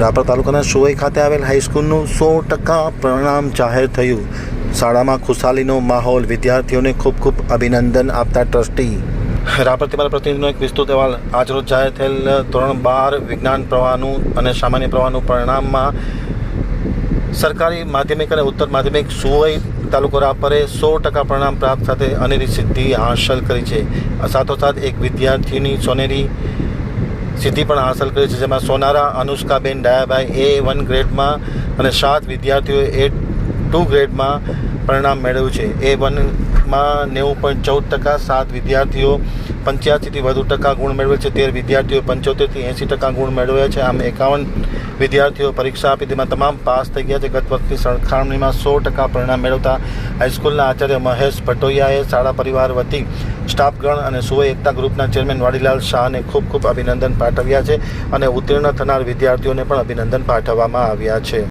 રાપર તાલુકાના સુવઈ ખાતે આવેલ હાઈસ્કૂલનું સો ટકા પરિણામ જાહેર થયું. શાળામાં ખુશાલીનો માહોલ, વિદ્યાર્થીઓને ખૂબ ખૂબ અભિનંદન આપતા ટ્રસ્ટી. રાપર તમારા પ્રતિનિધિનો એક વિસ્તૃત અહેવાલ. આજરોજ જાહેર થયેલ ધોરણ બાર વિજ્ઞાન પ્રવાહનું અને સામાન્ય પ્રવાહનું પરિણામમાં સરકારી માધ્યમિક અને ઉત્તર માધ્યમિક સુવઈ તાલુકો રાપરે સો ટકા પરિણામ પ્રાપ્ત સાથે અનેરી સિદ્ધિ હાંસલ કરી છે. સાથોસાથ એક વિદ્યાર્થીની સોનેરી સિદ્ધિ પણ હાંસલ કરી છે, જેમાં સોનારા અનુષ્કાબેન ડાયાભાઈ એ વન ગ્રેડમાં અને સાત વિદ્યાર્થીઓએ એ ટુ ગ્રેડમાં પરિણામ મેળવ્યું છે. એ વનમાં નેવું પોઈન્ટ ચૌદ ટકા, સાત વિદ્યાર્થીઓ પંચ્યાસીથી વધુ ટકા ગુણ મેળવે છે. તેર વિદ્યાર્થીઓ પંચોતેરથી એંસી ટકા ગુણ મેળવ્યા છે. આમ એકાવન વિદ્યાર્થીઓ પરીક્ષા આપી તેમાં તમામ પાસ થઈ ગયા છે. ગત વખતની સરખામણીમાં સો ટકા પરિણામ મેળવતા હાઈસ્કૂલના આચાર્ય મહેશ ભટોયાએ શાળા પરિવાર વતી સ્ટાફગણ અને સુવય એકતા ગ્રુપના ચેરમેન વાડીલાલ શાહને ખૂબ ખૂબ અભિનંદન પાઠવ્યા છે અને ઉત્તીર્ણ થનાર વિદ્યાર્થીઓને પણ અભિનંદન પાઠવવામાં આવ્યા છે.